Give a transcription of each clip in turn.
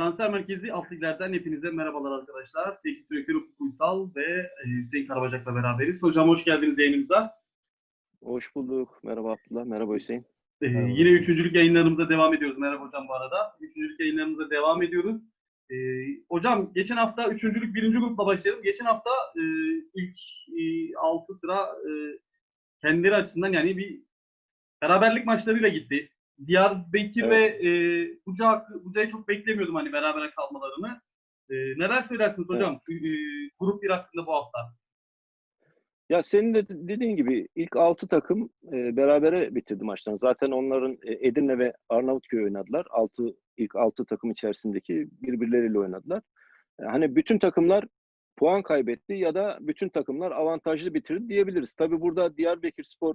Transfer Merkezi alt liglerden hepinize merhabalar arkadaşlar. Teknik direktör Ufuk Uysal ve e, Hüseyin Karabacak'la beraberiz. Hocam hoş geldiniz yayınımıza. Hoş bulduk. Merhaba Abdullah. Merhaba Hüseyin. Ee, Merhaba. yine üçüncülük yayınlarımıza devam ediyoruz. Merhaba hocam bu arada. Üçüncülük yayınlarımıza devam ediyoruz. Ee, hocam geçen hafta üçüncülük birinci grupla başlayalım. Geçen hafta e, ilk e, altı sıra e, kendileri açısından yani bir beraberlik maçlarıyla gitti. Diyarbakır Evet. ve e, Buca, Buca'yı çok beklemiyordum hani berabere kalmalarını. E, neler söylersiniz hocam e, grup bir hakkında bu hafta? Ya senin de dediğin gibi ilk 6 takım e, berabere bitirdi maçlarını. Zaten onların e, Edirne ve Arnavutköy oynadılar. Altı, ilk 6 takım içerisindeki birbirleriyle oynadılar. E, hani bütün takımlar puan kaybetti ya da bütün takımlar avantajlı bitirdi diyebiliriz. Tabii burada Diyarbakır Spor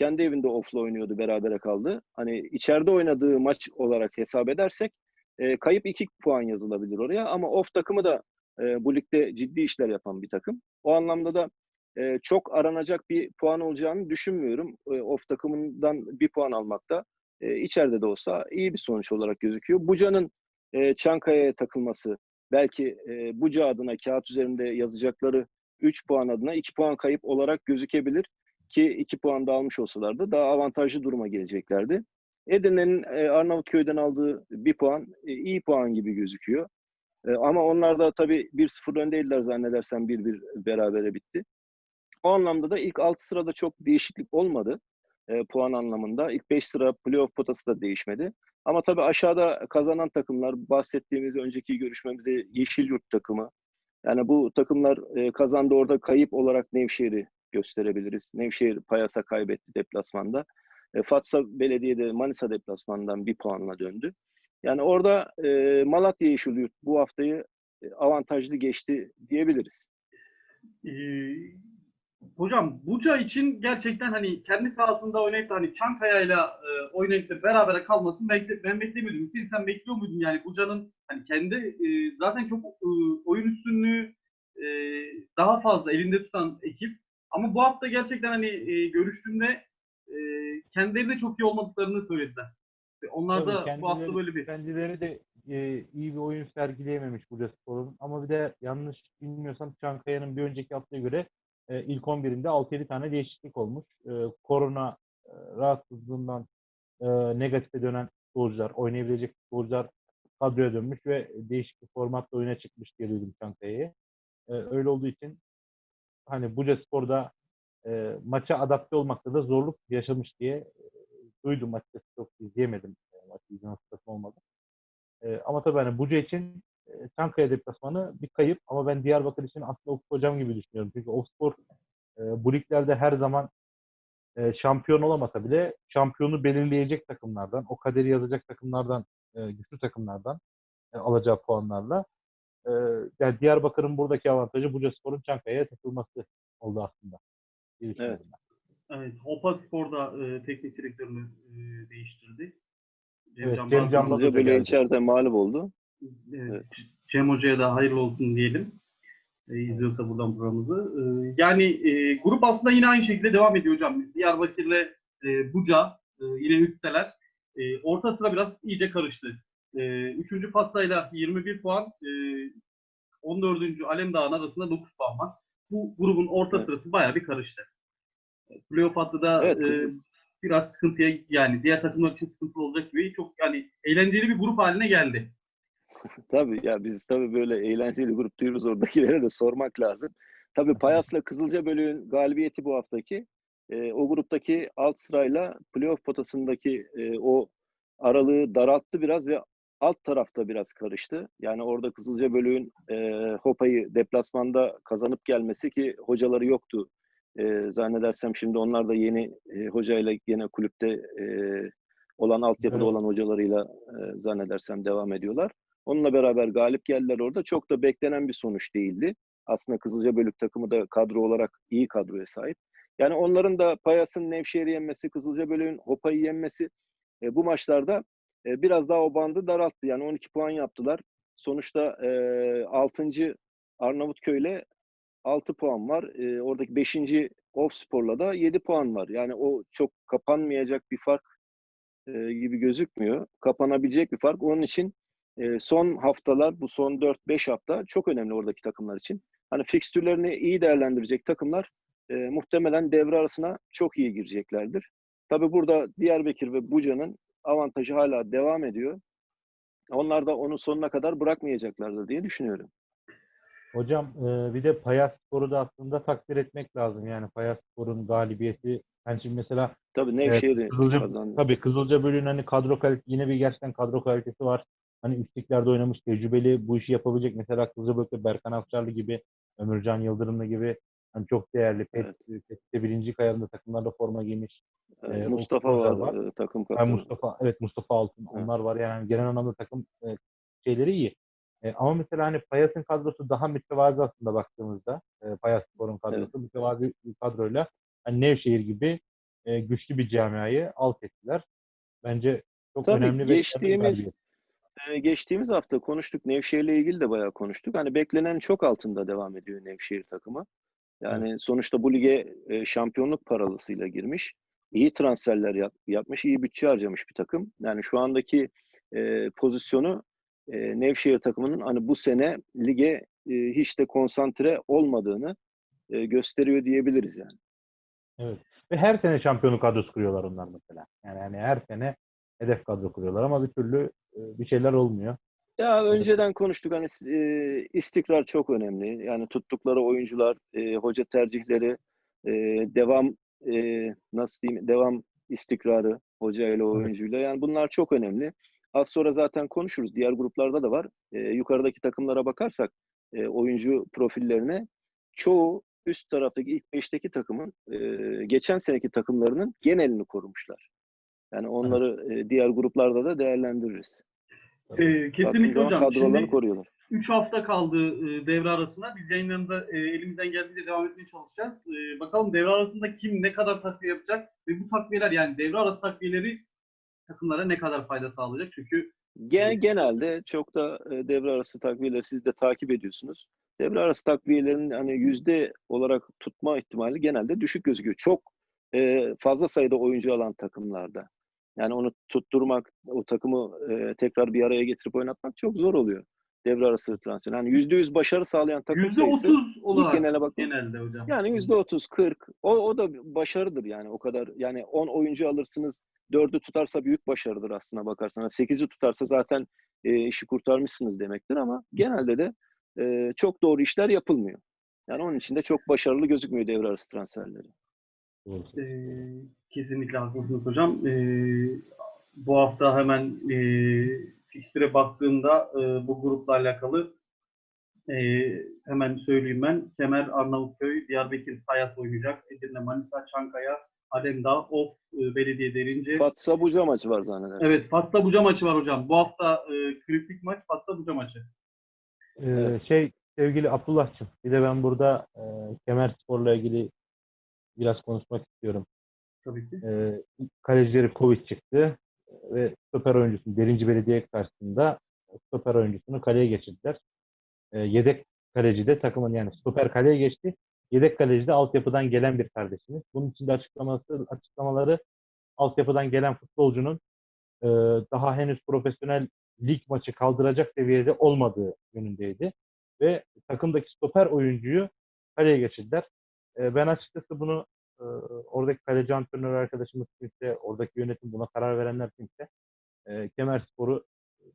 kendi evinde off'la oynuyordu, berabere kaldı. Hani içeride oynadığı maç olarak hesap edersek e, kayıp 2 puan yazılabilir oraya ama off takımı da e, bu ligde ciddi işler yapan bir takım. O anlamda da e, çok aranacak bir puan olacağını düşünmüyorum. E, off takımından bir puan almakta e, içeride de olsa iyi bir sonuç olarak gözüküyor. Buca'nın e, Çankaya'ya takılması belki e, Buca adına kağıt üzerinde yazacakları 3 puan adına 2 puan kayıp olarak gözükebilir ki 2 puan da almış olsalardı daha avantajlı duruma geleceklerdi. Edirne'nin e, Arnavutköy'den aldığı bir puan e, iyi puan gibi gözüküyor. E, ama onlar da tabii 1-0 öndeydiler zannedersem 1-1 berabere bitti. O anlamda da ilk 6 sırada çok değişiklik olmadı puan anlamında. İlk 5 sıra playoff potası da değişmedi. Ama tabii aşağıda kazanan takımlar bahsettiğimiz önceki görüşmemizde Yeşilyurt takımı. Yani bu takımlar kazandı orada kayıp olarak Nevşehir'i gösterebiliriz. Nevşehir Payas'a kaybetti deplasmanda. E, Fatsa Belediye de Manisa deplasmanından bir puanla döndü. Yani orada e, Malatya Yeşilyurt bu haftayı e, avantajlı geçti diyebiliriz. Ee, hocam Buca için gerçekten hani kendi sahasında oynayıp hani Çankaya'yla e, oynayıp da berabere kalmasını bekle, ben beklemiyordum. Hüseyin sen bekliyor muydun yani Buca'nın hani kendi e, zaten çok e, oyun üstünlüğü e, daha fazla elinde tutan ekip ama bu hafta gerçekten hani e, görüştüğümde e, kendileri de çok iyi olmadıklarını söylediler. Onlar da Tabii bu hafta böyle bir Kendileri de e, iyi bir oyun sergileyememiş Bursa Spor'un. Ama bir de yanlış bilmiyorsam Çankaya'nın bir önceki haftaya göre e, ilk 11'inde 6-7 tane değişiklik olmuş. E, korona e, rahatsızlığından e, negatife dönen futbolcular, oynayabilecek futbolcular kadroya dönmüş ve değişik bir formatla oyuna çıkmış diye duydum Çankaya'yı. E, öyle olduğu için hani Buca Spor'da e, maça adapte olmakta da zorluk yaşamış diye e, duydum açıkçası çok izleyemedim e, maçı izleme fırsatım olmadı. E, ama tabii hani Buca için e, Çankaya deplasmanı bir kayıp ama ben Diyarbakır için aslında Ufuk Hocam gibi düşünüyorum. Çünkü Ofspor e, bu liglerde her zaman e, şampiyon olamasa bile şampiyonu belirleyecek takımlardan, o kaderi yazacak takımlardan, e, güçlü takımlardan e, alacağı puanlarla. E, yani Diyarbakır'ın buradaki avantajı Buca Spor'un Çankaya'ya takılması oldu aslında. ben. Evet, Hopa Spor'da e, teknik direktörünü e, değiştirdi. Evet, Can Cem Balcı- Can da böyle içeride mağlup oldu. Evet, Evet. Cem Hoca'ya da hayırlı olsun diyelim. E, izliyorsa buradan programımızı. E, yani e, grup aslında yine aynı şekilde devam ediyor hocam. Diyarbakır'la e, Buca e, yine üstteler. E, orta sıra biraz iyice karıştı. E, üçüncü Fatsa'yla 21 puan, e, 14. Alemdağ'ın arasında 9 puan var. Bu grubun orta Evet. sırası bayağı bir karıştı. Playoff hattı da Evet, e, biraz sıkıntıya yani diğer takımlar için sıkıntı olacak gibi çok yani eğlenceli bir grup haline geldi. Tabii ya biz tabii böyle eğlenceli grup diyoruz oradakilere de sormak lazım. Tabii Payas'la Kızılcabölük'ün galibiyeti bu haftaki e, o gruptaki alt sırayla playoff potasındaki e, o aralığı daralttı biraz ve alt tarafta biraz karıştı. Yani orada Kızılcabölük'ün e, Hopa'yı deplasmanda kazanıp gelmesi ki hocaları yoktu. E, zannedersem şimdi onlar da yeni e, hocayla yine kulüpte e, olan altyapıda Evet. olan hocalarıyla e, zannedersem devam ediyorlar. Onunla beraber galip geldiler orada. Çok da beklenen bir sonuç değildi. Aslında Kızılcabölük takımı da kadro olarak iyi kadroya sahip. Yani onların da Payas'ın Nevşehir'i yenmesi, Kızılcabölük'ün Hopa'yı yenmesi e, bu maçlarda e, biraz daha o bandı daralttı. Yani 12 puan yaptılar. Sonuçta e, 6. Arnavutköy'le 6 puan var. E, oradaki 5. Ofspor'la da 7 puan var. Yani o çok kapanmayacak bir fark e, gibi gözükmüyor. Kapanabilecek bir fark. Onun için e, son haftalar, bu son 4-5 hafta çok önemli oradaki takımlar için. Hani fikstürlerini iyi değerlendirecek takımlar e, muhtemelen devre arasına çok iyi gireceklerdir. Tabi burada Diyarbakır ve Buca'nın avantajı hala devam ediyor. Onlar da onu sonuna kadar bırakmayacaklardır diye düşünüyorum. Hocam e, bir de Payas Spor'u da aslında takdir etmek lazım. Yani Payas Spor'un galibiyeti. Yani şimdi mesela Tabii Nevşehir'i Kızılca, kazandı. tabii Kızılca bölüğün hani kadro kalitesi yine bir gerçekten kadro kalitesi var. Hani üstlüklerde oynamış tecrübeli bu işi yapabilecek mesela Kızılca bölükte Berkan Afşarlı gibi, Ömürcan Yıldırımlı gibi hani çok değerli. Pet, Pet'te birinci kayarında takımlarda forma giymiş. Evet, e, Mustafa var, var. e, takım Yani kaptanı. Mustafa, evet Mustafa Altın Evet. onlar var yani genel anlamda takım e, şeyleri iyi. E, ama mesela hani Payas'ın kadrosu daha mütevazi aslında baktığımızda. E, Payas Spor'un kadrosu mütevazi bir kadroyla hani Nevşehir gibi e, güçlü bir camiayı alt ettiler. Bence çok Tabii önemli ve geçtiğimiz galibiyet. e, geçtiğimiz hafta konuştuk. Nevşehir'le ilgili de bayağı konuştuk. Hani beklenen çok altında devam ediyor Nevşehir takımı. Yani sonuçta bu lige e, şampiyonluk paralısıyla girmiş. İyi transferler yap- yapmış, iyi bütçe harcamış bir takım. Yani şu andaki e, pozisyonu e, Nevşehir takımının hani bu sene lige e, hiç de konsantre olmadığını e, gösteriyor diyebiliriz yani. Evet. Ve her sene şampiyonluk kadrosu kuruyorlar onlar mesela. Yani hani her sene hedef kadro kuruyorlar ama bir türlü e, bir şeyler olmuyor. Ya önceden konuştuk hani e, istikrar çok önemli. Yani tuttukları oyuncular, e, hoca tercihleri, e, devam e, nasıl diyeyim devam istikrarı hoca ile oyuncuyla. Yani bunlar çok önemli. Az sonra zaten konuşuruz. Diğer gruplarda da var. E, yukarıdaki takımlara bakarsak e, oyuncu profillerine çoğu üst taraftaki ilk beşteki takımın e, geçen seneki takımlarının genelini korumuşlar. Yani onları e, diğer gruplarda da değerlendiririz. Ee, kesinlikle hocam. kadrolarını Şimdi koruyorlar. 3 hafta kaldı e, devre arasına. Biz yayınlarında e, elimizden geldiğince devam etmeye çalışacağız. E, bakalım devre arasında kim ne kadar takviye yapacak ve bu takviyeler yani devre arası takviyeleri takımlara ne kadar fayda sağlayacak? Çünkü Gen- genelde çok da e, devre arası takviyeleri siz de takip ediyorsunuz. Devre arası takviyelerin hani yüzde olarak tutma ihtimali genelde düşük gözüküyor. Çok e, fazla sayıda oyuncu alan takımlarda. Yani onu tutturmak, o takımı e, tekrar bir araya getirip oynatmak çok zor oluyor. Devre arası transfer. Yani yüzde yüz başarı sağlayan takım sayısı %30 lig olarak geneline bak genelde hocam. yani yüzde otuz, kırk. O, o da başarıdır yani o kadar. Yani 10 oyuncu alırsınız, dördü tutarsa büyük başarıdır aslına bakarsanız. Sekizi tutarsa zaten e, işi kurtarmışsınız demektir ama genelde de e, çok doğru işler yapılmıyor. Yani onun için de çok başarılı gözükmüyor devre arası transferleri. Ee, kesinlikle haklısınız hocam. Ee, bu hafta hemen e, fikstüre baktığımda e, bu grupla alakalı e, hemen söyleyeyim ben. Kemer, Arnavutköy, Diyarbakır, Sayas oynayacak. Edirne, Manisa, Çankaya, Alemdağ, Of, e, Belediye Derince. Fatsa Buca maçı var zannedersem. Evet, Fatsa Buca maçı var hocam. Bu hafta e, kritik maç Fatsa Buca maçı. Ee. Şey sevgili Abdullah'cığım bir de ben burada e, Kemer Spor'la ilgili biraz konuşmak istiyorum. Tabii ki. E, kalecileri Covid çıktı ve stoper oyuncusunu Derinci Belediye karşısında stoper oyuncusunu kaleye geçirdiler. E, yedek kaleci de takımın yani stoper kaleye geçti. Yedek kaleci de altyapıdan gelen bir kardeşimiz. Bunun için de açıklaması, açıklamaları altyapıdan gelen futbolcunun e, daha henüz profesyonel lig maçı kaldıracak seviyede olmadığı yönündeydi. Ve takımdaki stoper oyuncuyu kaleye geçirdiler. E, ben açıkçası bunu e, oradaki kaleci antrenör arkadaşımız kimse, oradaki yönetim buna karar verenler kimse, e, Kemer Spor'u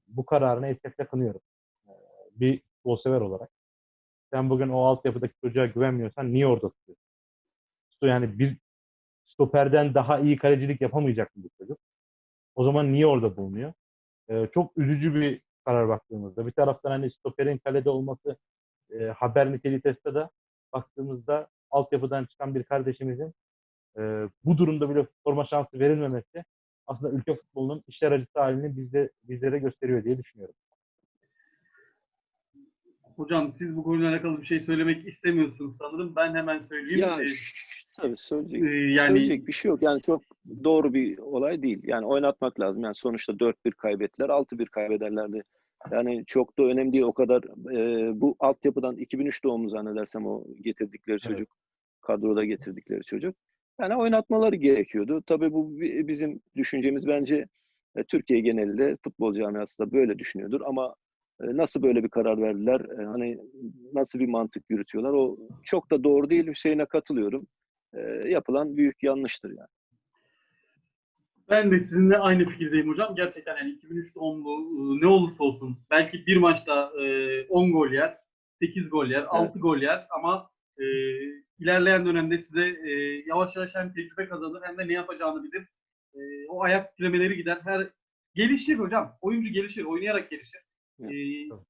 bu kararını esefle kınıyorum. E, bir futbol sever olarak. Sen bugün o altyapıdaki çocuğa güvenmiyorsan niye orada tutuyorsun? Yani bir stoperden daha iyi kalecilik yapamayacak mı bu çocuk? O zaman niye orada bulunuyor? Ee, çok üzücü bir karar baktığımızda. Bir taraftan hani stoperin kalede olması e, haber niteliği de baktığımızda altyapıdan çıkan bir kardeşimizin e, bu durumda bile forma şansı verilmemesi aslında ülke futbolunun işler acısı halini bizde, bizlere gösteriyor diye düşünüyorum. Hocam siz bu konuyla alakalı bir şey söylemek istemiyorsunuz sanırım. Ben hemen söyleyeyim. Ya Ee, tabii söyleyecek, e, yani söyleyecek bir şey yok. Yani çok doğru bir olay değil. Yani oynatmak lazım. Yani sonuçta 4-1 kaybettiler, 6-1 kaybederlerdi. Yani çok da önemli değil o kadar. e, bu altyapıdan 2003 doğumlu zannedersem o getirdikleri çocuk, kadroda getirdikleri çocuk. Yani oynatmaları gerekiyordu. Tabii bu bi- bizim düşüncemiz bence E, Türkiye genelinde futbol camiası da böyle düşünüyordur ama e, nasıl böyle bir karar verdiler? E, hani nasıl bir mantık yürütüyorlar? O çok da doğru değil. Hüseyin'e katılıyorum. Yapılan büyük yanlıştır yani. Ben de sizinle aynı fikirdeyim hocam. Gerçekten yani 2003 doğumlu e, ne olursa olsun belki bir maçta e, 10 gol yer, 8 gol yer, 6 gol yer ama e, ilerleyen dönemde size e, yavaş yavaş hem tecrübe kazanır hem de ne yapacağını bilir. E, o ayak titremeleri gider. Her gelişir hocam. Oyuncu gelişir, oynayarak gelişir. Evet, E, tabii.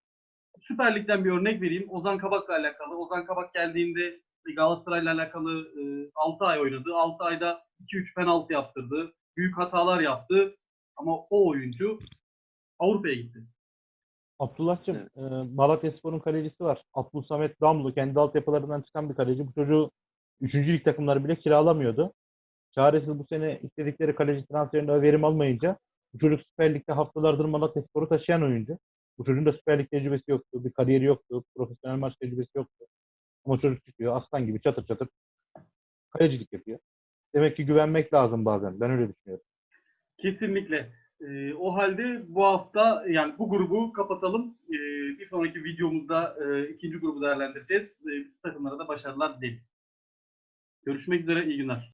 Süper Lig'den bir örnek vereyim. Ozan Kabak'la alakalı. Ozan Kabak geldiğinde Galatasaray'la alakalı e, 6 ay oynadı. 6 ayda 2-3 penaltı yaptırdı. Büyük hatalar yaptı. Ama o oyuncu Avrupa'ya gitti. Abdullah'cığım, Evet. e, Malatyaspor'un kalecisi var. Abdülsamet Damlı. Kendi altyapılarından çıkan bir kaleci. Bu çocuğu 3. lig takımları bile kiralamıyordu. Çaresiz bu sene istedikleri kaleci transferinde verim almayınca bu çocuk Süper Lig'de haftalardır Malatyaspor'u taşıyan oyuncu. Bu çocuğun da Süper Lig tecrübesi yoktu. Bir kariyeri yoktu. Profesyonel maç tecrübesi yoktu. Ama çocuk çıkıyor. Aslan gibi çatır çatır kalecilik yapıyor. Demek ki güvenmek lazım bazen. Ben öyle düşünüyorum. Kesinlikle. E, o halde bu hafta yani bu grubu kapatalım. E, bir sonraki videomuzda e, ikinci grubu değerlendireceğiz. E, takımlara da başarılar dilerim. Görüşmek üzere. iyi günler.